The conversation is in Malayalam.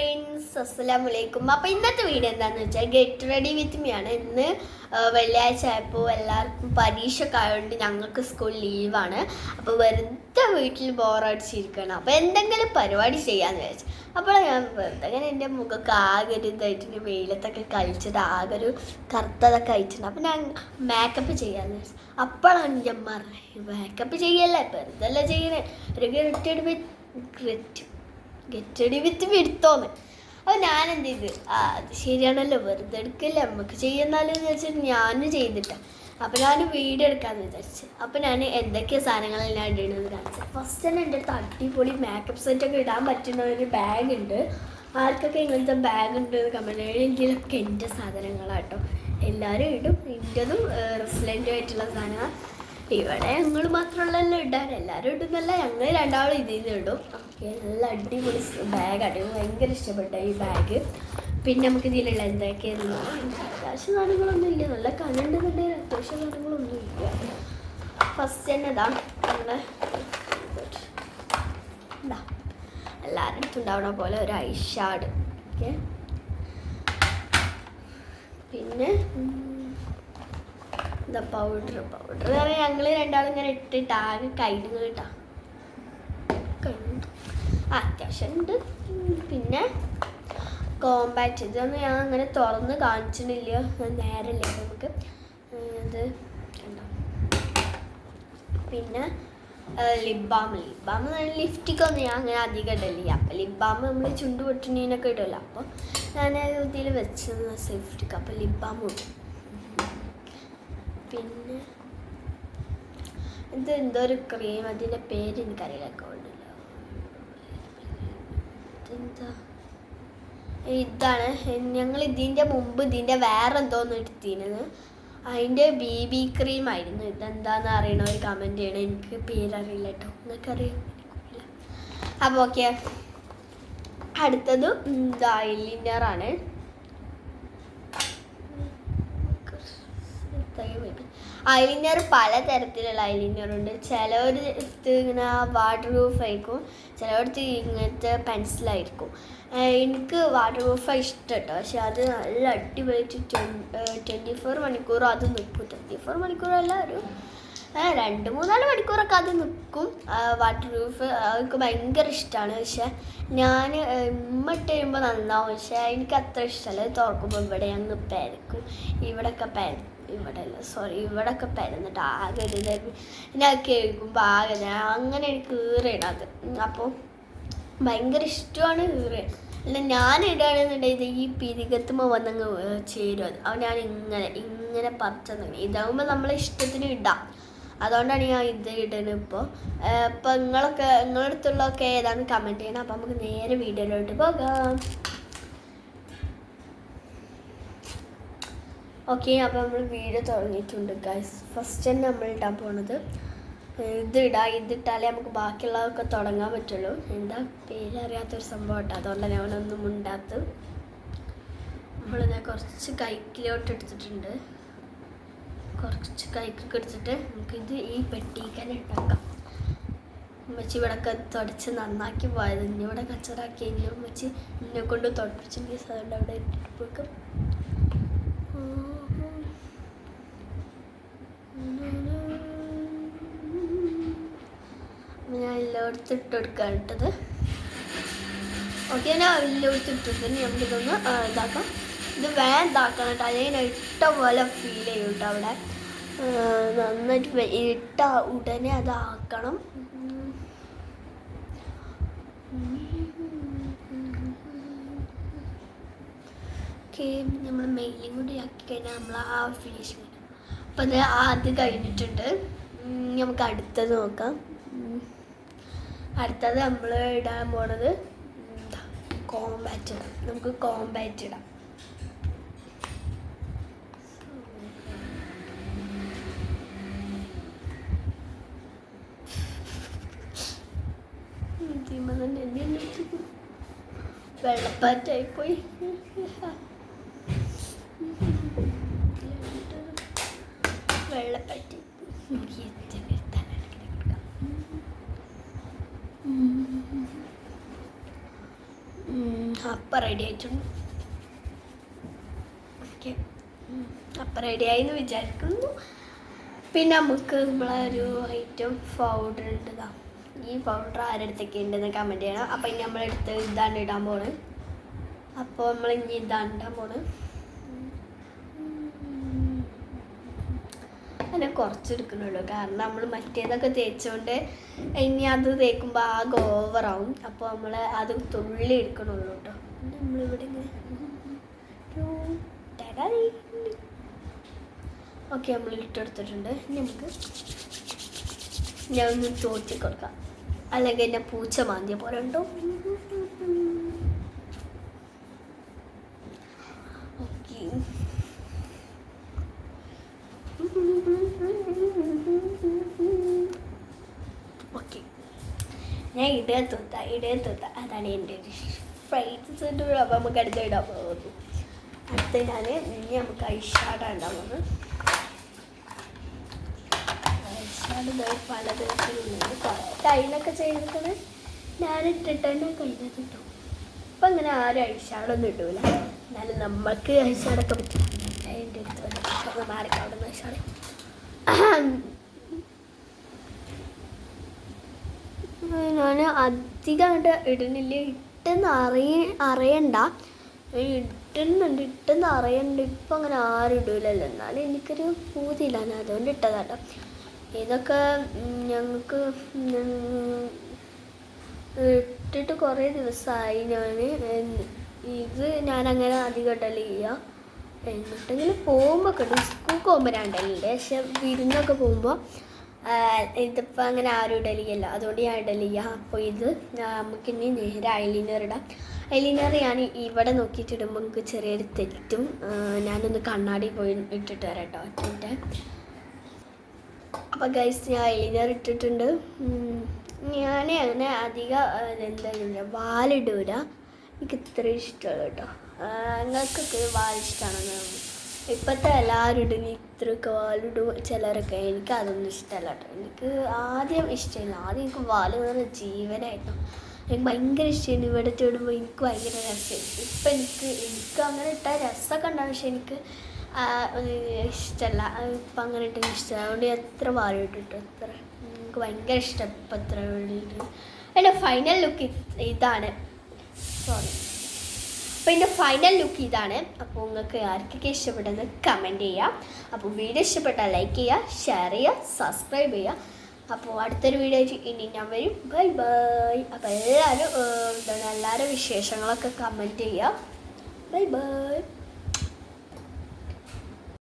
ഫ്രണ്ട്സ് അസ്സലാം വലൈക്കും അപ്പോൾ ഇന്നത്തെ വീഡിയോ എന്താണെന്ന് വെച്ചാൽ ഗെറ്റ് റെഡി വിത്ത് മീ ആണ്. ഇന്ന് വെള്ളിയാഴ്ച ആയപ്പോൾ എല്ലാവർക്കും പരീക്ഷ ഒക്കെ ആയതുകൊണ്ട് ഞങ്ങൾക്ക് സ്കൂൾ ലീവാണ് അപ്പോൾ വെറുതെ വീട്ടിൽ ബോറടിച്ചിരിക്കണം അപ്പോൾ എന്തെങ്കിലും പരിപാടി ചെയ്യാമെന്ന് വിചാരിച്ചു. അപ്പോൾ ഞാൻ വെറുതെ അങ്ങനെ എന്റെ മുഖമൊക്കെ ആകെ ഒരു ഇതായിട്ട് വെയിലത്തൊക്കെ കഴിച്ചിട്ട് ആകെ ഒരു കറുത്തതൊക്കെ അയച്ചിട്ടുണ്ട് അപ്പോൾ ഞാൻ മേക്കപ്പ് ചെയ്യാമെന്ന് വിചാരിച്ചു. അപ്പോഴാണ് ഞാൻ അമ്മ മേക്കപ്പ് ചെയ്യല്ലേ? വെറുതെ അല്ല ചെയ്യണേ? ഒരു get with get ready with പിടുത്തോന്ന് അപ്പോൾ ഞാൻ എന്ത് ചെയ്ത് ആ അത് ശരിയാണല്ലോ. വെറുതെ എടുക്കില്ല. നമുക്ക് ചെയ്യുന്നാലും വിചാരിച്ചിട്ട് ഞാനും ചെയ്തിട്ടാണ് അപ്പോൾ ഞാൻ വീഡിയോ എടുക്കാമെന്ന് വിചാരിച്ചു. അപ്പോൾ ഞാൻ എന്തൊക്കെ സാധനങ്ങൾ ഞാൻ ഇടണമെന്ന് കാണിച്ചത് ഫസ്റ്റ് തന്നെ എന്റെ അടുത്ത് അടിപൊളി മേക്കപ്പ് സെറ്റൊക്കെ ഇടാൻ പറ്റുന്ന ഒരു ബാഗ് ഉണ്ട്. ആർക്കൊക്കെ ഇങ്ങനത്തെ ബാഗ് ഉണ്ട് എന്ന് ഇതിലൊക്കെ എന്റെ സാധനങ്ങളാട്ടോ. എല്ലാവരും ഇടും. എന്റെതും റെസിലന്റും ആയിട്ടുള്ള സാധനങ്ങൾ ഇവിടെ ഞങ്ങൾ മാത്രമല്ല ഇടാൻ. എല്ലാവരും ഇടുന്നല്ല. ഞങ്ങൾ രണ്ടാളും ഇതിൽ നിന്ന് ഇടും. നല്ല അടിപൊളി ബാഗ് അടിപൊളി ഭയങ്കര ഇഷ്ടപ്പെട്ട ഈ ബാഗ് പിന്നെ നമുക്ക് ഇതിലുള്ള എന്തൊക്കെയായിരുന്നു? അത്യാവശ്യം സാധനങ്ങളൊന്നും ഇല്ല. നല്ല കണ്ടുണ്ടെങ്കിൽ അത്യാവശ്യം സാധനങ്ങളൊന്നും ഇല്ല. ഫസ്റ്റ് തന്നെ ഇതാ നമ്മുടെ എല്ലാവരും അടുത്തുണ്ടാവണ പോലെ ഒരു ഐഷാഡ്. ഓക്കെ. പിന്നെ പൗഡർ പൗഡർ പറഞ്ഞാൽ ഞങ്ങൾ രണ്ടാളും ഇങ്ങനെ ഇട്ടിട്ട് ആകെ കഴിഞ്ഞു കേട്ടാ. അത്യാവശ്യം ഉണ്ട്. പിന്നെ കോമ്പാക്റ്റ് ഇതൊന്നും ഞാൻ അങ്ങനെ തുറന്ന് കാണിച്ചിട്ടില്ല. നേരല്ലേ നമുക്ക്. ഇത് കണ്ടോ. പിന്നെ ലിബാം ലിബാം ലിഫ്റ്റിക്കൊന്നും ഞാൻ അങ്ങനെ അധികം ഇടലില്ല. അപ്പം ലിബാം നമ്മൾ ചുണ്ട് പൊട്ടുന്നതിനൊക്കെ ഇടുമല്ലോ അപ്പോൾ ഞാൻ ഇതിൽ വെച്ചത് സേഫ്റ്റിക്ക് അപ്പോൾ ലിബാം ഇടും. പിന്നെ ഇത് എന്തോ ഒരു ക്രീം അതിന്റെ പേര് എനിക്കറിയില്ല അക്കൗണ്ടില്ല ഇതെന്താ? ഇതാണ്. ഞങ്ങൾ ഇതിന്റെ മുമ്പ് ഇതിന്റെ വേറെ എന്തോന്ന് എടുത്തിരുന്നത്. അതിന്റെ ബി ബി ക്രീം ആയിരുന്നു. ഇതെന്താന്ന് അറിയണ? ഒരു കമന്റ് ചെയ്യണം. എനിക്ക് പേരറിയില്ല കേട്ടോ. നിങ്ങൾക്ക് അറിയാം അപ്പോൾ ഓക്കെ അടുത്തത് എന്താ ഐലിനറാണ് ഐലിനർ പലതരത്തിലുള്ള ഐലിനർ ഉണ്ട് ചിലവർക്ക് ഇങ്ങനെ വാട്ടർ പ്രൂഫ് ആയിരിക്കും. ചിലവർക്ക് ഇങ്ങനത്തെ പെൻസിലായിരിക്കും എനിക്ക് വാട്ടർ പ്രൂഫ് ഇഷ്ടം കേട്ടോ പക്ഷെ അത് നല്ല അടിപൊളിയായിട്ട് ട്വന്റി ഫോർ മണിക്കൂർ അത് നിൽക്കും ട്വന്റി ഫോർ മണിക്കൂറല്ല ഒരു രണ്ട് മൂന്നാൽ മണിക്കൂറൊക്കെ അത് നിൽക്കും വാട്ടർ പ്രൂഫ് എനിക്ക് ഭയങ്കര ഇഷ്ടമാണ് പക്ഷെ ഞാൻ ഇമ്മട്ട് വരുമ്പോൾ നന്നാവും. പക്ഷെ എനിക്ക് അത്ര ഇഷ്ടമല്ല തുറക്കുമ്പോൾ ഇവിടെ അങ്ങ് പെരക്കും. ഇവിടെയൊക്കെ പെര ഇവിടെ അല്ല സോറി ഇവിടെയൊക്കെ പരന്നിട്ട് ആകെ ഞാൻ കേൾക്കുമ്പോൾ ആകെ ഞാൻ അങ്ങനെ എനിക്ക് ഈറയാണ് അത് അപ്പോൾ ഭയങ്കര ഇഷ്ടമാണ് ഈറ് അല്ല ഞാൻ ഇടുകയാണെന്നുണ്ടെങ്കിൽ ഈ പിരികത്തുമ്പോൾ വന്നങ്ങ് ചേരും അത്. അപ്പം ഞാൻ ഇങ്ങനെ ഇങ്ങനെ പറിച്ചെന്നു ഇതാകുമ്പോൾ നമ്മളെ ഇഷ്ടത്തിന് ഇടാം. അതുകൊണ്ടാണ് ഞാൻ ഇത് ഇടുന്നത് ഇപ്പോൾ ഇപ്പം നിങ്ങളൊക്കെ നിങ്ങളുടെ അടുത്തുള്ളതൊക്കെ ഏതാണ് കമന്റ് ചെയ്യണം? അപ്പോൾ നമുക്ക് നേരെ വീഡിയോയിലോട്ട് പോകാം. ഓക്കെ അപ്പോൾ നമ്മൾ വീഡിയോ തുടങ്ങിയിട്ടുണ്ട് ഗൈസ് ഫസ്റ്റ് തന്നെ നമ്മൾ ഇടാൻ പോണത്. ഇത് ഇതിട്ടാലേ നമുക്ക് ബാക്കിയുള്ളതൊക്കെ തുടങ്ങാൻ പറ്റുള്ളൂ. എന്താ പേരറിയാത്തൊരു സംഭവം കേട്ടോ അതുകൊണ്ടാണ് ഞാനൊന്നും ഉണ്ടാത്തത് നമ്മളിത് കുറച്ച് കൈക്കിലോട്ട് എടുത്തിട്ടുണ്ട്. കുറച്ച് കൈക്കൊക്കെ എടുത്തിട്ട് നമുക്കിത് ഈ പെട്ടിക്ക് തന്നെ ഉണ്ടാക്കാം ഉമ്മച്ചി ഇവിടെയൊക്കെ തുടച്ച് നന്നാക്കി പോയത്. ഇനി ഇവിടെ കച്ചറാക്കി ഇനി ഉമ്മച്ചി എന്നെ കൊണ്ട് തുടപ്പിച്ചിട്ടുണ്ടെങ്കിൽ സാറിന്റെ അവിടെ ഇട്ടിട്ട് പോയിക്കും ഞാൻ എല്ലായിടത്തും ഇട്ട് കൊടുക്കാൻ ഓക്കെ ഞാൻ എല്ലായിടത്തും ഇട്ടിട്ട് നമുക്കിതൊന്ന് ഇതാക്കാം. ഇത് വേഗം കേട്ടോ. അല്ലെങ്കിൽ ഇട്ട പോലെ ഫീൽ ചെയ്യും കേട്ടോ അവിടെ. നന്നായിട്ട് ഇട്ട ഉടനെ അതാക്കണം ഓക്കെ നമ്മൾ മെയിലും കൂടി ആക്കി കഴിഞ്ഞാൽ നമ്മൾ ആ ഫിനിഷ് കഴിഞ്ഞു അപ്പം അത് ആദ്യം കഴിഞ്ഞിട്ടുണ്ട് നമുക്ക് അടുത്തത് നോക്കാം. അടുത്തത് നമ്മൾ ഇടാൻ പോണത് കോമ്പാറ്റ് ഇടാം നമുക്ക് കോമ്പാറ്റ് ഇടാം. ഇതിമ്മ തന്നെ എന്നെ ഇട്ടിട്ട് വെള്ളപ്പാറ്റായി പോയി വെള്ളപ്പാറ്റി എനിക്ക് എത്ര തലനക്കിനെ കൊടുക്കാം ഉം. ഉം. അപ്പം റെഡി ആയിട്ടുണ്ട്. ഓക്കെ അപ്പം റെഡി ആയി എന്ന് വിചാരിക്കുന്നു. പിന്നെ നമുക്ക് നമ്മളെ ഒരു ഐറ്റം പൗഡർ ഉണ്ടതാ ഈ പൗഡർ ആരെടുത്തൊക്കെ ഉണ്ടെന്ന് കമന്റ് ചെയ്യണം. അപ്പം ഇനി നമ്മളെടുത്ത് ഇതാണ് ഇടാൻ പോണ്. അപ്പോൾ നമ്മൾ ഇനി ഇതാണ് ഇടാൻ പോണ്. അങ്ങനെ കുറച്ചെടുക്കണുള്ളൂ കാരണം നമ്മൾ മറ്റേതൊക്കെ തേച്ചുകൊണ്ട് ഇനി അത് തേക്കുമ്പോൾ ആകെ ഓവറാവും അപ്പോൾ നമ്മൾ അത് തുള്ളി എടുക്കണുള്ളൂ കേട്ടോ നമ്മളിവിടെ ഓക്കെ നമ്മൾ ഇട്ടെടുത്തിട്ടുണ്ട് നമുക്ക് ഞാൻ ഒന്ന് ചോദിച്ചു കൊടുക്കാം. അല്ലെങ്കിൽ എന്നെ പൂച്ച മാന്തിയ പോലെ ഉണ്ടോ? ഓക്കെ. ഓക്കെ. ഞാൻ ഇടേ തൂത്ത ഇടേ തൂത്ത അതാണ് എന്റെ ഒരു ഫ്രൈറ്റ്സ് അപ്പം നമുക്ക് അടുത്ത് ഇടാൻ പോകുന്നു. അടുത്ത് ഞാൻ ഇനി നമുക്ക് ഐഷാഡ ഇടാൻ പോകുന്നു ഐഷാഡ് പലതരത്തിലുണ്ട്. കുറേ ടൈലൊക്കെ ചെയ്തിട്ട് ഞാൻ ഇട്ടിട്ട് തന്നെ കഴിഞ്ഞത് കിട്ടും അപ്പം അങ്ങനെ ആരും ഐഷാഡൊന്നും ഇടൂല. എന്നാലും നമ്മൾക്ക് ഐഷാഡൊക്കെ പറ്റും എന്റെ അടുത്ത് മാറിക്കവിടെ ഐഷാഡ് ഞാൻ അധികമായിട്ട് ഇടുന്നില്ല. ഇട്ടെന്ന് അറിയ അറിയണ്ട. ഇട്ടുന്നുണ്ട് ഇട്ടെന്ന് അറിയണ്ട. ഇപ്പം അങ്ങനെ ആരും ഇടൂലല്ലോ. എന്നാലും എനിക്കൊരു പൂതിയില്ല ഞാൻ അതുകൊണ്ട് ഇട്ടതാട്ടോ. ഇതൊക്കെ ഞങ്ങൾക്ക് ഇട്ടിട്ട് കുറേ ദിവസമായി ഞാൻ ഇത് ഞാൻ അങ്ങനെ അധികം ഇടൽ ചെയ്യുക എന്നിട്ടെങ്കിലും പോകുമ്പോൾ ഒക്കെ സ്കൂൾക്ക് പോകുമ്പോൾ രണ്ടല്ലേ? പക്ഷെ വിരുന്നൊക്കെ പോകുമ്പോൾ ഇതിപ്പോൾ അങ്ങനെ ആരും ഇടലില്ല അതുകൊണ്ട് ഞാൻ ഇടലില്ല അപ്പോൾ ഇത് നമുക്ക് ഇനി നേരെ ഐലൈനർ ഇടാം. ഐലൈനർ ഞാൻ ഇവിടെ നോക്കിയിട്ട് നമുക്ക് ചെറിയൊരു തെറ്റും ഞാനൊന്ന് കണ്ണാടി പോയി ഇട്ടിട്ട് വരാം കേട്ടോ ഒറ്റ അപ്പോൾ ഗൈസ് ഞാൻ ഐലൈനർ ഇട്ടിട്ടുണ്ട്. ഞാൻ അങ്ങനെ അധികം ആ, എന്താ പറയുക വാലിടൂല. എനിക്ക് ഇത്ര ഇഷ്ടമുള്ളൂ കേട്ടോ. നിങ്ങൾക്കൊക്കെ വാൽ ഇഷ്ടമാണെന്ന് ഇപ്പോഴത്തെ എല്ലാവരും ഇത്രയൊക്കെ വാലിടും ചിലരൊക്കെ എനിക്ക് അതൊന്നും ഇഷ്ടമല്ല കേട്ടോ. എനിക്ക് ആദ്യം ഇഷ്ടമില്ല. ആദ്യം എനിക്ക് വാൽ പറഞ്ഞ ജീവനായിരുന്നു. എനിക്ക് ഭയങ്കര ഇഷ്ടമായിരുന്നു. ഇവിടെ ഇടുമ്പോൾ എനിക്ക് ഭയങ്കര രസമായിരുന്നു. ഇപ്പം എനിക്ക് എനിക്ക് അങ്ങനെ ഇട്ടാൽ രസമൊക്കെ ഉണ്ടാവും. പക്ഷെ എനിക്ക് ഇഷ്ടമല്ല. ഇപ്പം അങ്ങനെ ഇട്ട് ഇഷ്ടമല്ല. അതുകൊണ്ട് എത്ര വാലിട്ടിട്ടു എത്ര. എനിക്ക് ഭയങ്കര ഇഷ്ടം ഇപ്പം എത്ര എന്റെ ഫൈനൽ ലുക്ക് ഇതാണ്. സോറി അപ്പോൾ എന്റെ ഫൈനൽ ലുക്ക് ഇതാണ്. അപ്പോൾ നിങ്ങൾക്ക് ആർക്കൊക്കെ ഇഷ്ടപ്പെട്ടെന്ന് കമന്റ് ചെയ്യാം. അപ്പോൾ വീഡിയോ ഇഷ്ടപ്പെട്ടാൽ ലൈക്ക് ചെയ്യുക ഷെയർ ചെയ്യുക സബ്സ്ക്രൈബ് ചെയ്യുക. അപ്പോൾ അടുത്തൊരു വീഡിയോ ഇനി ഞാൻ വരും. ബൈ ബൈ അപ്പോൾ എല്ലാവരും എന്താണ് എല്ലാവരും വിശേഷങ്ങളൊക്കെ കമന്റ് ചെയ്യുക. Bye bye